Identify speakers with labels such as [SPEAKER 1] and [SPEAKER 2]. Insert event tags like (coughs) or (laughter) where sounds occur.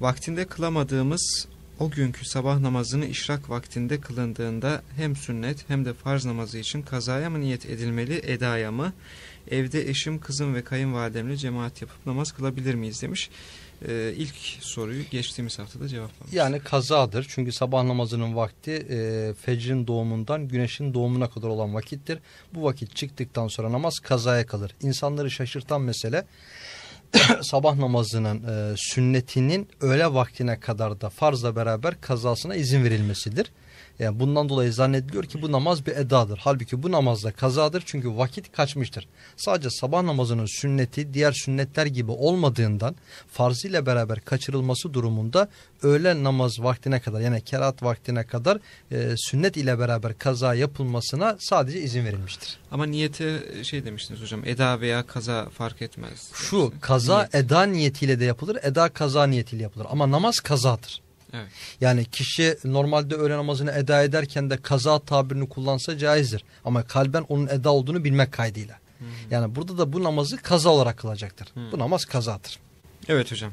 [SPEAKER 1] Vaktinde kılamadığımız o günkü sabah namazını işrak vaktinde kılındığında hem sünnet hem de farz namazı için kazaya mı niyet edilmeli, edaya mı? Evde eşim, kızım ve kayınvalidemle cemaat yapıp namaz kılabilir miyiz demiş. Ee, ilk soruyu geçtiğimiz haftada cevaplamış.
[SPEAKER 2] Yani kazadır. Çünkü sabah namazının vakti e, fecrin doğumundan güneşin doğumuna kadar olan vakittir. Bu vakit çıktıktan sonra namaz kazaya kalır. İnsanları şaşırtan mesele (coughs) sabah namazının e, sünnetinin öğle vaktine kadar da farzla beraber kazasına izin verilmesidir. Yani bundan dolayı zannediliyor ki bu namaz bir edadır. Halbuki bu namaz da kazadır çünkü vakit kaçmıştır. Sadece sabah namazının sünneti diğer sünnetler gibi olmadığından farz ile beraber kaçırılması durumunda öğle namaz vaktine kadar yani kerat vaktine kadar e, sünnet ile beraber kaza yapılmasına sadece izin verilmiştir.
[SPEAKER 1] Ama niyete şey demiştiniz hocam, eda veya kaza fark etmez.
[SPEAKER 2] Şu kaza
[SPEAKER 1] Niyet.
[SPEAKER 2] eda niyetiyle de yapılır, eda kaza niyetiyle yapılır ama namaz kazadır.
[SPEAKER 1] Evet.
[SPEAKER 2] Yani kişi normalde öğle namazını eda ederken de kaza tabirini kullansa caizdir. Ama kalben onun eda olduğunu bilmek kaydıyla. Yani burada da bu namazı kaza olarak kılacaktır. Bu namaz kazadır.
[SPEAKER 1] Evet hocam.